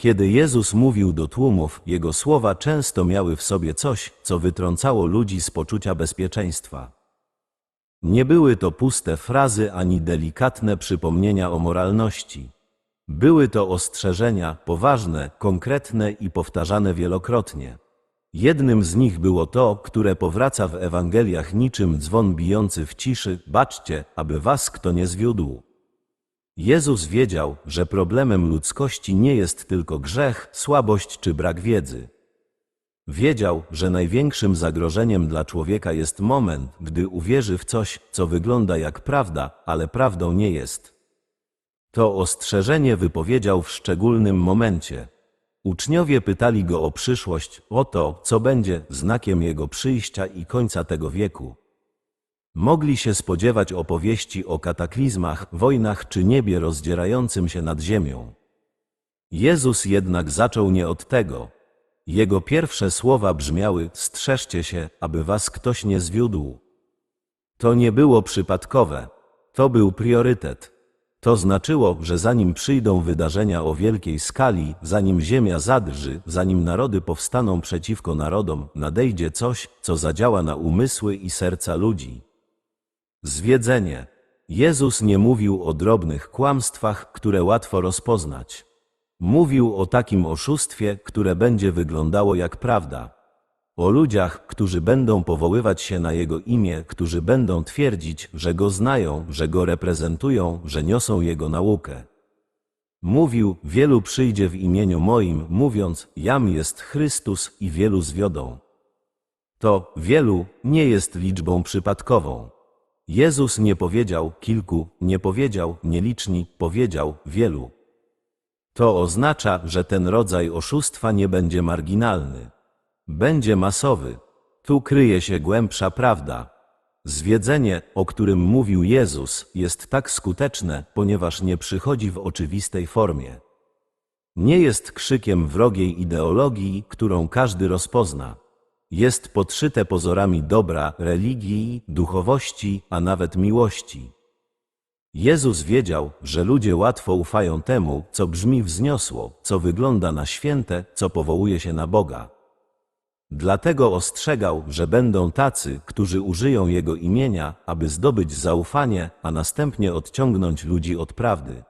Kiedy Jezus mówił do tłumów, jego słowa często miały w sobie coś, co wytrącało ludzi z poczucia bezpieczeństwa. Nie były to puste frazy ani delikatne przypomnienia o moralności. Były to ostrzeżenia poważne, konkretne i powtarzane wielokrotnie. Jednym z nich było to, które powraca w Ewangeliach niczym dzwon bijący w ciszy: Baczcie, aby was kto nie zwiódł. Jezus wiedział, że problemem ludzkości nie jest tylko grzech, słabość czy brak wiedzy. Wiedział, że największym zagrożeniem dla człowieka jest moment, gdy uwierzy w coś, co wygląda jak prawda, ale prawdą nie jest. To ostrzeżenie wypowiedział w szczególnym momencie. Uczniowie pytali go o przyszłość, o to, co będzie znakiem jego przyjścia i końca tego wieku. Mogli się spodziewać opowieści o kataklizmach, wojnach czy niebie rozdzierającym się nad ziemią. Jezus jednak zaczął nie od tego. Jego pierwsze słowa brzmiały: Strzeżcie się, aby was ktoś nie zwiódł. To nie było przypadkowe. To był priorytet. To znaczyło, że zanim przyjdą wydarzenia o wielkiej skali, zanim ziemia zadrży, zanim narody powstaną przeciwko narodom, nadejdzie coś, co zadziała na umysły i serca ludzi. Zwiedzenie. Jezus nie mówił o drobnych kłamstwach, które łatwo rozpoznać. Mówił o takim oszustwie, które będzie wyglądało jak prawda. O ludziach, którzy będą powoływać się na Jego imię, którzy będą twierdzić, że Go znają, że Go reprezentują, że niosą Jego naukę. Mówił, wielu przyjdzie w imieniu moim, mówiąc, jam jest Chrystus i wielu zwiodą. To wielu nie jest liczbą przypadkową. Jezus nie powiedział kilku, nie powiedział nieliczni, powiedział wielu. To oznacza, że ten rodzaj oszustwa nie będzie marginalny. Będzie masowy. Tu kryje się głębsza prawda. Zwiedzenie, o którym mówił Jezus, jest tak skuteczne, ponieważ nie przychodzi w oczywistej formie. Nie jest krzykiem wrogiej ideologii, którą każdy rozpozna. Jest podszyte pozorami dobra, religii, duchowości, a nawet miłości. Jezus wiedział, że ludzie łatwo ufają temu, co brzmi wzniosło, co wygląda na święte, co powołuje się na Boga. Dlatego ostrzegał, że będą tacy, którzy użyją Jego imienia, aby zdobyć zaufanie, a następnie odciągnąć ludzi od prawdy.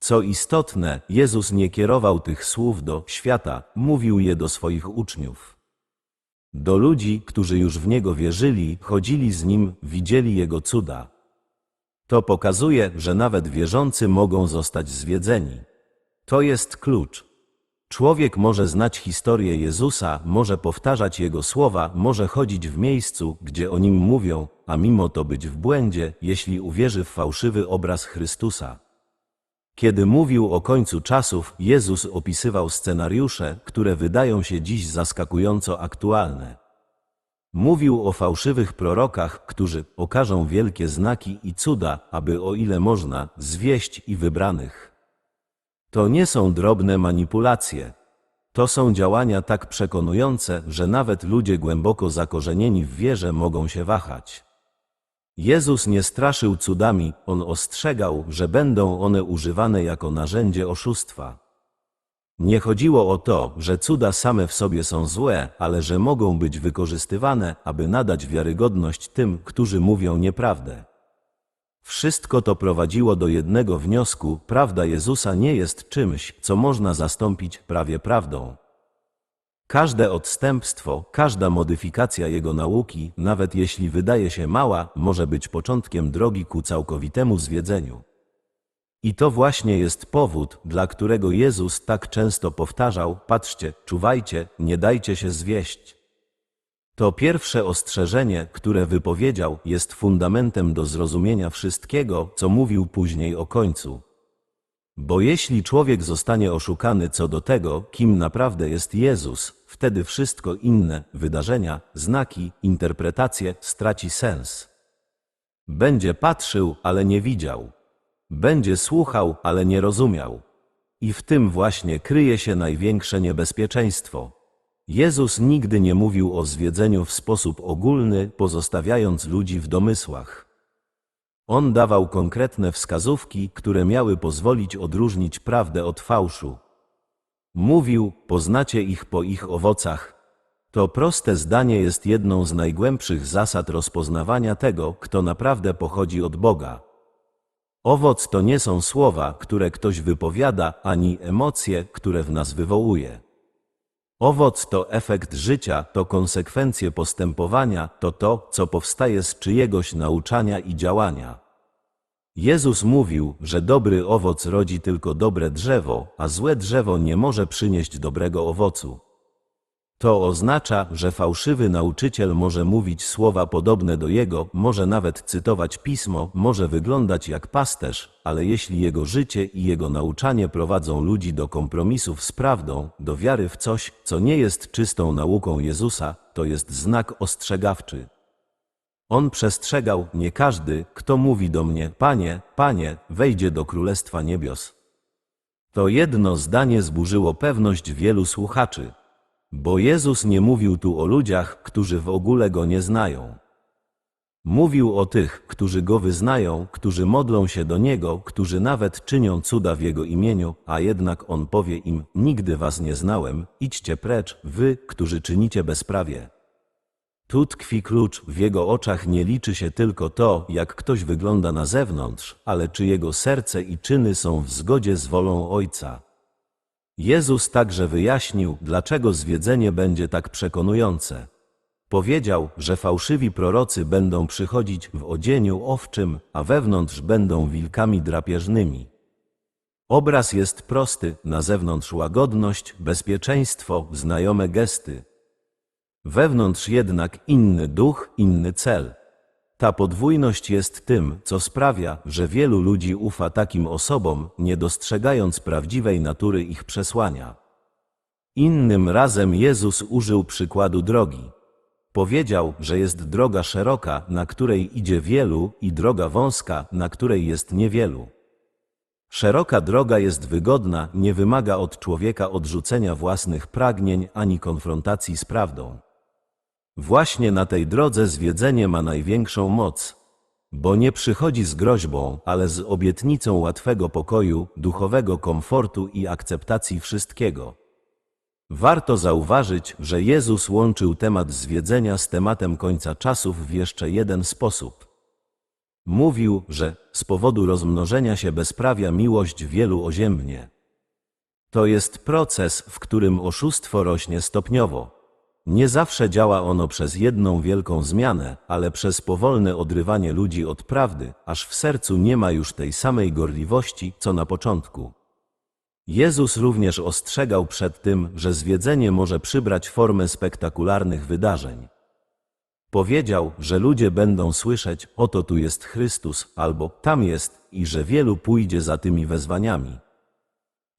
Co istotne, Jezus nie kierował tych słów do świata, mówił je do swoich uczniów. Do ludzi, którzy już w Niego wierzyli, chodzili z Nim, widzieli Jego cuda. To pokazuje, że nawet wierzący mogą zostać zwiedzeni. To jest klucz. Człowiek może znać historię Jezusa, może powtarzać Jego słowa, może chodzić w miejscu, gdzie o Nim mówią, a mimo to być w błędzie, jeśli uwierzy w fałszywy obraz Chrystusa. Kiedy mówił o końcu czasów, Jezus opisywał scenariusze, które wydają się dziś zaskakująco aktualne. Mówił o fałszywych prorokach, którzy okażą wielkie znaki i cuda, aby o ile można, zwieść i wybranych. To nie są drobne manipulacje. To są działania tak przekonujące, że nawet ludzie głęboko zakorzenieni w wierze mogą się wahać. Jezus nie straszył cudami, on ostrzegał, że będą one używane jako narzędzie oszustwa. Nie chodziło o to, że cuda same w sobie są złe, ale że mogą być wykorzystywane, aby nadać wiarygodność tym, którzy mówią nieprawdę. Wszystko to prowadziło do jednego wniosku: prawda Jezusa nie jest czymś, co można zastąpić prawie prawdą. Każde odstępstwo, każda modyfikacja jego nauki, nawet jeśli wydaje się mała, może być początkiem drogi ku całkowitemu zwiedzeniu. I to właśnie jest powód, dla którego Jezus tak często powtarzał: Patrzcie, czuwajcie, nie dajcie się zwieść. To pierwsze ostrzeżenie, które wypowiedział, jest fundamentem do zrozumienia wszystkiego, co mówił później o końcu. Bo jeśli człowiek zostanie oszukany co do tego, kim naprawdę jest Jezus, wtedy wszystko inne, wydarzenia, znaki, interpretacje straci sens. Będzie patrzył, ale nie widział. Będzie słuchał, ale nie rozumiał. I w tym właśnie kryje się największe niebezpieczeństwo. Jezus nigdy nie mówił o zwiedzeniu w sposób ogólny, pozostawiając ludzi w domysłach. On dawał konkretne wskazówki, które miały pozwolić odróżnić prawdę od fałszu. Mówił, poznacie ich po ich owocach. To proste zdanie jest jedną z najgłębszych zasad rozpoznawania tego, kto naprawdę pochodzi od Boga. Owoc to nie są słowa, które ktoś wypowiada, ani emocje, które w nas wywołuje. Owoc to efekt życia, to konsekwencje postępowania, to to, co powstaje z czyjegoś nauczania i działania. Jezus mówił, że dobry owoc rodzi tylko dobre drzewo, a złe drzewo nie może przynieść dobrego owocu. To oznacza, że fałszywy nauczyciel może mówić słowa podobne do jego, może nawet cytować pismo, może wyglądać jak pasterz, ale jeśli jego życie i jego nauczanie prowadzą ludzi do kompromisów z prawdą, do wiary w coś, co nie jest czystą nauką Jezusa, to jest znak ostrzegawczy. On przestrzegał, nie każdy, kto mówi do mnie, Panie, Panie, wejdzie do Królestwa Niebios. To jedno zdanie zburzyło pewność wielu słuchaczy. Bo Jezus nie mówił tu o ludziach, którzy w ogóle Go nie znają. Mówił o tych, którzy Go wyznają, którzy modlą się do Niego, którzy nawet czynią cuda w Jego imieniu, a jednak On powie im, nigdy was nie znałem, idźcie precz, wy, którzy czynicie bezprawie. Tu tkwi klucz, w Jego oczach nie liczy się tylko to, jak ktoś wygląda na zewnątrz, ale czy Jego serce i czyny są w zgodzie z wolą Ojca. Jezus także wyjaśnił, dlaczego zwiedzenie będzie tak przekonujące. Powiedział, że fałszywi prorocy będą przychodzić w odzieniu owczym, a wewnątrz będą wilkami drapieżnymi. Obraz jest prosty, na zewnątrz łagodność, bezpieczeństwo, znajome gesty. Wewnątrz jednak inny duch, inny cel. Ta podwójność jest tym, co sprawia, że wielu ludzi ufa takim osobom, nie dostrzegając prawdziwej natury ich przesłania. Innym razem Jezus użył przykładu drogi. Powiedział, że jest droga szeroka, na której idzie wielu, i droga wąska, na której jest niewielu. Szeroka droga jest wygodna, nie wymaga od człowieka odrzucenia własnych pragnień ani konfrontacji z prawdą. Właśnie na tej drodze zwiedzenie ma największą moc, bo nie przychodzi z groźbą, ale z obietnicą łatwego pokoju, duchowego komfortu i akceptacji wszystkiego. Warto zauważyć, że Jezus łączył temat zwiedzenia z tematem końca czasów w jeszcze jeden sposób. Mówił, że z powodu rozmnożenia się bezprawia miłość wielu oziębnie. To jest proces, w którym oszustwo rośnie stopniowo. Nie zawsze działa ono przez jedną wielką zmianę, ale przez powolne odrywanie ludzi od prawdy, aż w sercu nie ma już tej samej gorliwości, co na początku. Jezus również ostrzegał przed tym, że zwiedzenie może przybrać formę spektakularnych wydarzeń. Powiedział, że ludzie będą słyszeć, oto tu jest Chrystus, albo tam jest, i że wielu pójdzie za tymi wezwaniami.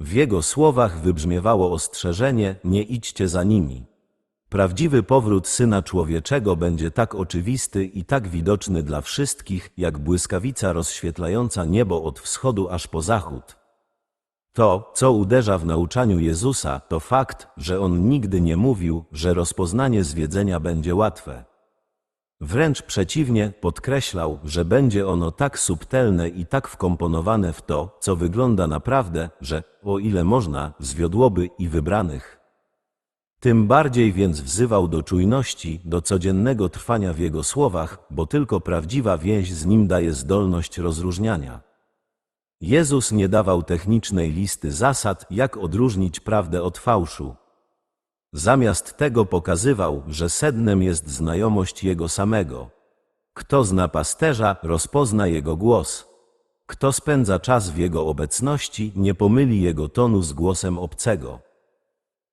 W jego słowach wybrzmiewało ostrzeżenie, nie idźcie za nimi. Prawdziwy powrót Syna Człowieczego będzie tak oczywisty i tak widoczny dla wszystkich, jak błyskawica rozświetlająca niebo od wschodu aż po zachód. To, co uderza w nauczaniu Jezusa, to fakt, że On nigdy nie mówił, że rozpoznanie zwiedzenia będzie łatwe. Wręcz przeciwnie, podkreślał, że będzie ono tak subtelne i tak wkomponowane w to, co wygląda naprawdę, że, o ile można, zwiodłoby i wybranych. Tym bardziej więc wzywał do czujności, do codziennego trwania w Jego słowach, bo tylko prawdziwa więź z Nim daje zdolność rozróżniania. Jezus nie dawał technicznej listy zasad, jak odróżnić prawdę od fałszu. Zamiast tego pokazywał, że sednem jest znajomość Jego samego. Kto zna pasterza, rozpozna Jego głos. Kto spędza czas w Jego obecności, nie pomyli Jego tonu z głosem obcego.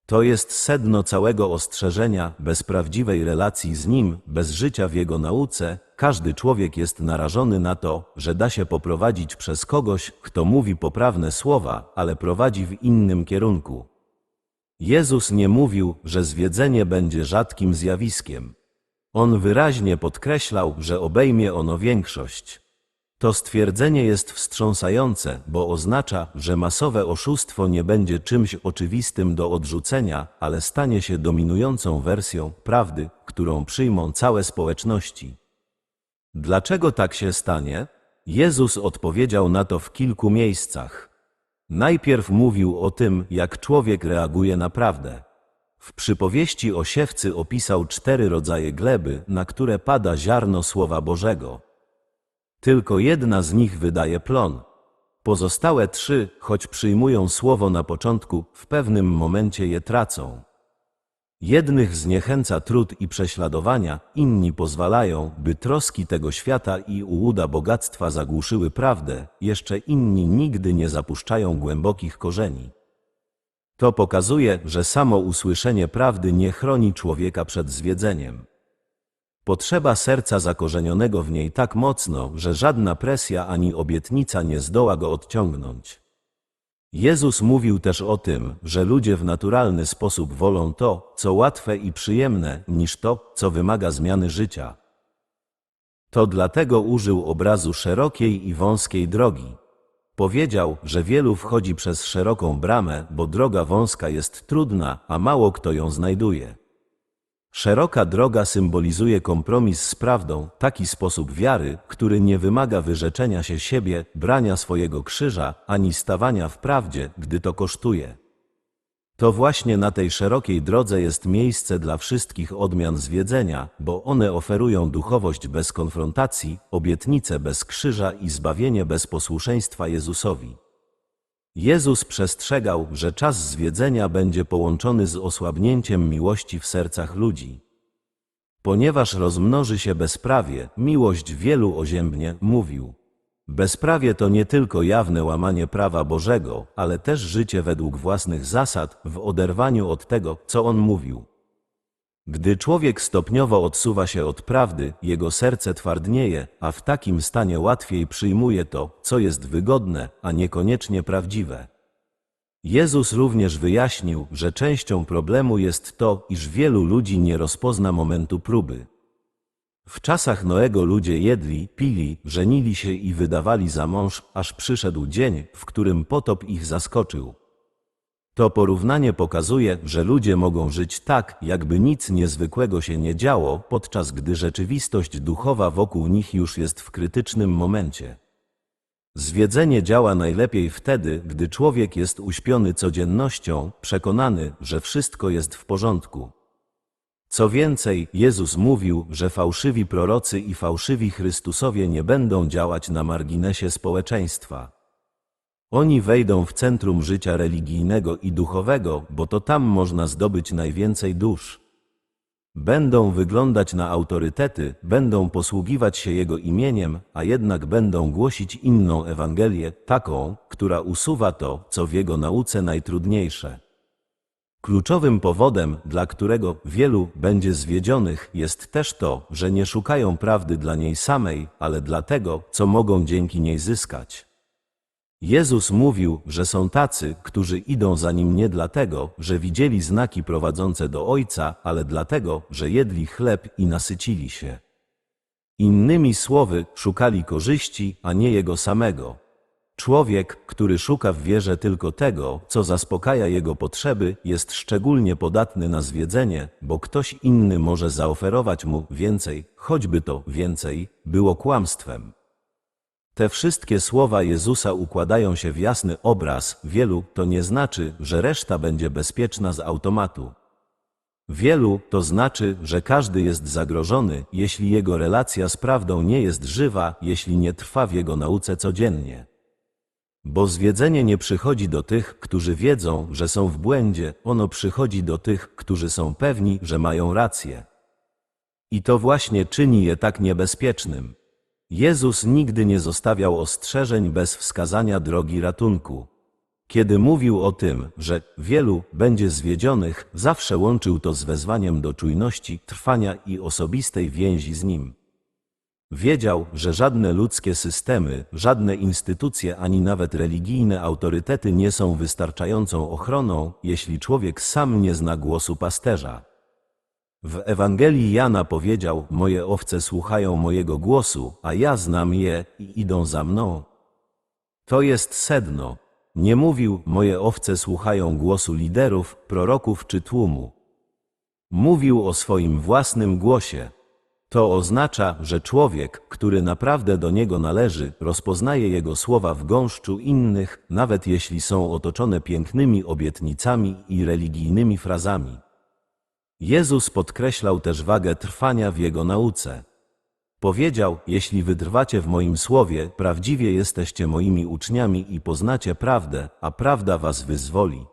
To jest sedno całego ostrzeżenia, bez prawdziwej relacji z Nim, bez życia w Jego nauce, każdy człowiek jest narażony na to, że da się poprowadzić przez kogoś, kto mówi poprawne słowa, ale prowadzi w innym kierunku. Jezus nie mówił, że zwiedzenie będzie rzadkim zjawiskiem. On wyraźnie podkreślał, że obejmie ono większość. To stwierdzenie jest wstrząsające, bo oznacza, że masowe oszustwo nie będzie czymś oczywistym do odrzucenia, ale stanie się dominującą wersją prawdy, którą przyjmą całe społeczności. Dlaczego tak się stanie? Jezus odpowiedział na to w kilku miejscach. Najpierw mówił o tym, jak człowiek reaguje na prawdę. W przypowieści o siewcy opisał cztery rodzaje gleby, na które pada ziarno Słowa Bożego. Tylko jedna z nich wydaje plon. Pozostałe trzy, choć przyjmują słowo na początku, w pewnym momencie je tracą. Jednych zniechęca trud i prześladowania, inni pozwalają, by troski tego świata i ułuda bogactwa zagłuszyły prawdę, jeszcze inni nigdy nie zapuszczają głębokich korzeni. To pokazuje, że samo usłyszenie prawdy nie chroni człowieka przed zwiedzeniem. Potrzeba serca zakorzenionego w niej tak mocno, że żadna presja ani obietnica nie zdoła go odciągnąć. Jezus mówił też o tym, że ludzie w naturalny sposób wolą to, co łatwe i przyjemne, niż to, co wymaga zmiany życia. To dlatego użył obrazu szerokiej i wąskiej drogi. Powiedział, że wielu wchodzi przez szeroką bramę, bo droga wąska jest trudna, a mało kto ją znajduje. Szeroka droga symbolizuje kompromis z prawdą, taki sposób wiary, który nie wymaga wyrzeczenia się siebie, brania swojego krzyża, ani stawania w prawdzie, gdy to kosztuje. To właśnie na tej szerokiej drodze jest miejsce dla wszystkich odmian zwiedzenia, bo one oferują duchowość bez konfrontacji, obietnicę bez krzyża i zbawienie bez posłuszeństwa Jezusowi. Jezus przestrzegał, że czas zwiedzenia będzie połączony z osłabnięciem miłości w sercach ludzi. Ponieważ rozmnoży się bezprawie, miłość wielu oziębnie, mówił. Bezprawie to nie tylko jawne łamanie prawa Bożego, ale też życie według własnych zasad, w oderwaniu od tego, co on mówił. Gdy człowiek stopniowo odsuwa się od prawdy, jego serce twardnieje, a w takim stanie łatwiej przyjmuje to, co jest wygodne, a niekoniecznie prawdziwe. Jezus również wyjaśnił, że częścią problemu jest to, iż wielu ludzi nie rozpozna momentu próby. W czasach Noego ludzie jedli, pili, żenili się i wydawali za mąż, aż przyszedł dzień, w którym potop ich zaskoczył. To porównanie pokazuje, że ludzie mogą żyć tak, jakby nic niezwykłego się nie działo, podczas gdy rzeczywistość duchowa wokół nich już jest w krytycznym momencie. Zwiedzenie działa najlepiej wtedy, gdy człowiek jest uśpiony codziennością, przekonany, że wszystko jest w porządku. Co więcej, Jezus mówił, że fałszywi prorocy i fałszywi Chrystusowie nie będą działać na marginesie społeczeństwa. Oni wejdą w centrum życia religijnego i duchowego, bo to tam można zdobyć najwięcej dusz. Będą wyglądać na autorytety, będą posługiwać się Jego imieniem, a jednak będą głosić inną Ewangelię, taką, która usuwa to, co w Jego nauce najtrudniejsze. Kluczowym powodem, dla którego wielu będzie zwiedzionych, jest też to, że nie szukają prawdy dla niej samej, ale dla tego, co mogą dzięki niej zyskać. Jezus mówił, że są tacy, którzy idą za nim nie dlatego, że widzieli znaki prowadzące do Ojca, ale dlatego, że jedli chleb i nasycili się. Innymi słowy, szukali korzyści, a nie Jego samego. Człowiek, który szuka w wierze tylko tego, co zaspokaja jego potrzeby, jest szczególnie podatny na zwiedzenie, bo ktoś inny może zaoferować mu więcej, choćby to więcej było kłamstwem. Te wszystkie słowa Jezusa układają się w jasny obraz, wielu to nie znaczy, że reszta będzie bezpieczna z automatu. Wielu to znaczy, że każdy jest zagrożony, jeśli jego relacja z prawdą nie jest żywa, jeśli nie trwa w jego nauce codziennie. Bo zwiedzenie nie przychodzi do tych, którzy wiedzą, że są w błędzie, ono przychodzi do tych, którzy są pewni, że mają rację. I to właśnie czyni je tak niebezpiecznym. Jezus nigdy nie zostawiał ostrzeżeń bez wskazania drogi ratunku. Kiedy mówił o tym, że wielu będzie zwiedzionych, zawsze łączył to z wezwaniem do czujności, trwania i osobistej więzi z Nim. Wiedział, że żadne ludzkie systemy, żadne instytucje ani nawet religijne autorytety nie są wystarczającą ochroną, jeśli człowiek sam nie zna głosu pasterza. W Ewangelii Jana powiedział: Moje owce słuchają mojego głosu, a ja znam je i idą za mną. To jest sedno. Nie mówił: Moje owce słuchają głosu liderów, proroków czy tłumu. Mówił o swoim własnym głosie. To oznacza, że człowiek, który naprawdę do niego należy, rozpoznaje jego słowa w gąszczu innych, nawet jeśli są otoczone pięknymi obietnicami i religijnymi frazami. Jezus podkreślał też wagę trwania w jego nauce. Powiedział: Jeśli wytrwacie w moim słowie, prawdziwie jesteście moimi uczniami i poznacie prawdę, a prawda was wyzwoli.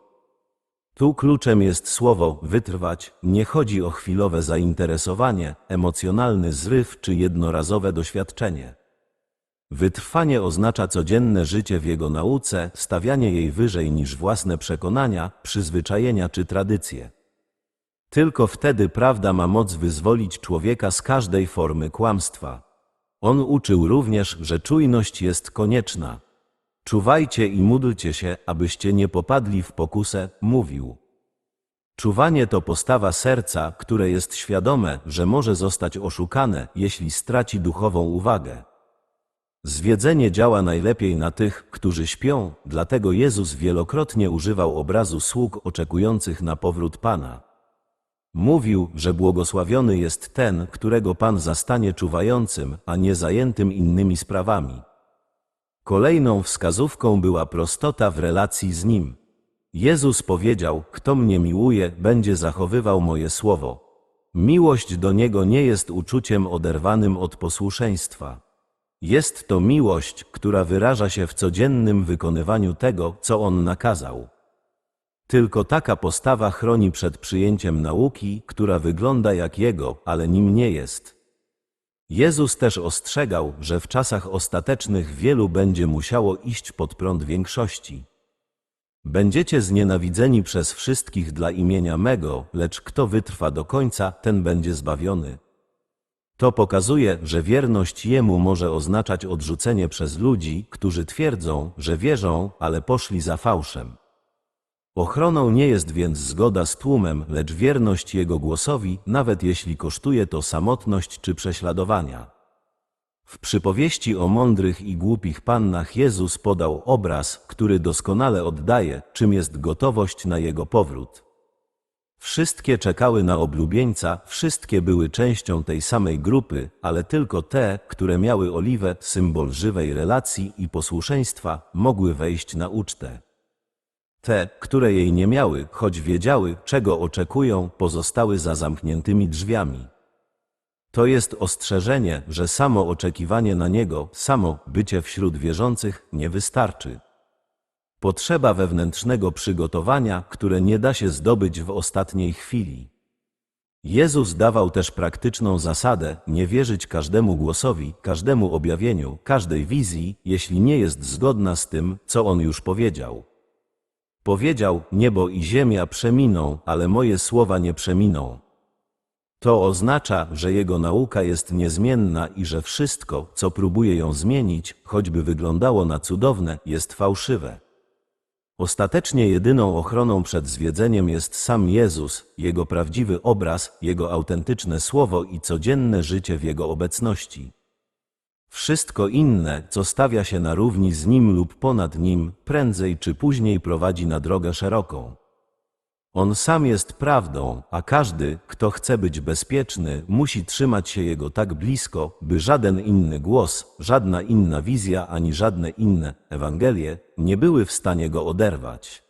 Tu kluczem jest słowo wytrwać. Nie chodzi o chwilowe zainteresowanie, emocjonalny zryw czy jednorazowe doświadczenie. Wytrwanie oznacza codzienne życie w jego nauce, stawianie jej wyżej niż własne przekonania, przyzwyczajenia czy tradycje. Tylko wtedy prawda ma moc wyzwolić człowieka z każdej formy kłamstwa. On uczył również, że czujność jest konieczna. Czuwajcie i módlcie się, abyście nie popadli w pokusę, mówił. Czuwanie to postawa serca, które jest świadome, że może zostać oszukane, jeśli straci duchową uwagę. Zwiedzenie działa najlepiej na tych, którzy śpią, dlatego Jezus wielokrotnie używał obrazu sług oczekujących na powrót Pana. Mówił, że błogosławiony jest ten, którego Pan zastanie czuwającym, a nie zajętym innymi sprawami. Kolejną wskazówką była prostota w relacji z Nim. Jezus powiedział, kto mnie miłuje, będzie zachowywał moje słowo. Miłość do Niego nie jest uczuciem oderwanym od posłuszeństwa. Jest to miłość, która wyraża się w codziennym wykonywaniu tego, co On nakazał. Tylko taka postawa chroni przed przyjęciem nauki, która wygląda jak Jego, ale nim nie jest. Jezus też ostrzegał, że w czasach ostatecznych wielu będzie musiało iść pod prąd większości. Będziecie znienawidzeni przez wszystkich dla imienia mego, lecz kto wytrwa do końca, ten będzie zbawiony. To pokazuje, że wierność Jemu może oznaczać odrzucenie przez ludzi, którzy twierdzą, że wierzą, ale poszli za fałszem. Ochroną nie jest więc zgoda z tłumem, lecz wierność Jego głosowi, nawet jeśli kosztuje to samotność czy prześladowania. W przypowieści o mądrych i głupich pannach Jezus podał obraz, który doskonale oddaje, czym jest gotowość na Jego powrót. Wszystkie czekały na oblubieńca, wszystkie były częścią tej samej grupy, ale tylko te, które miały oliwę, symbol żywej relacji i posłuszeństwa, mogły wejść na ucztę. Te, które jej nie miały, choć wiedziały, czego oczekują, pozostały za zamkniętymi drzwiami. To jest ostrzeżenie, że samo oczekiwanie na Niego, samo bycie wśród wierzących nie wystarczy. Potrzeba wewnętrznego przygotowania, które nie da się zdobyć w ostatniej chwili. Jezus dawał też praktyczną zasadę nie wierzyć każdemu głosowi, każdemu objawieniu, każdej wizji, jeśli nie jest zgodna z tym, co On już powiedział. Powiedział: Niebo i ziemia przeminą, ale moje słowa nie przeminą. To oznacza, że jego nauka jest niezmienna i że wszystko, co próbuje ją zmienić, choćby wyglądało na cudowne, jest fałszywe. Ostatecznie jedyną ochroną przed zwiedzeniem jest sam Jezus, Jego prawdziwy obraz, Jego autentyczne słowo i codzienne życie w Jego obecności. Wszystko inne, co stawia się na równi z Nim lub ponad Nim, prędzej czy później prowadzi na drogę szeroką. On sam jest prawdą, a każdy, kto chce być bezpieczny, musi trzymać się Jego tak blisko, by żaden inny głos, żadna inna wizja ani żadne inne Ewangelie nie były w stanie go oderwać.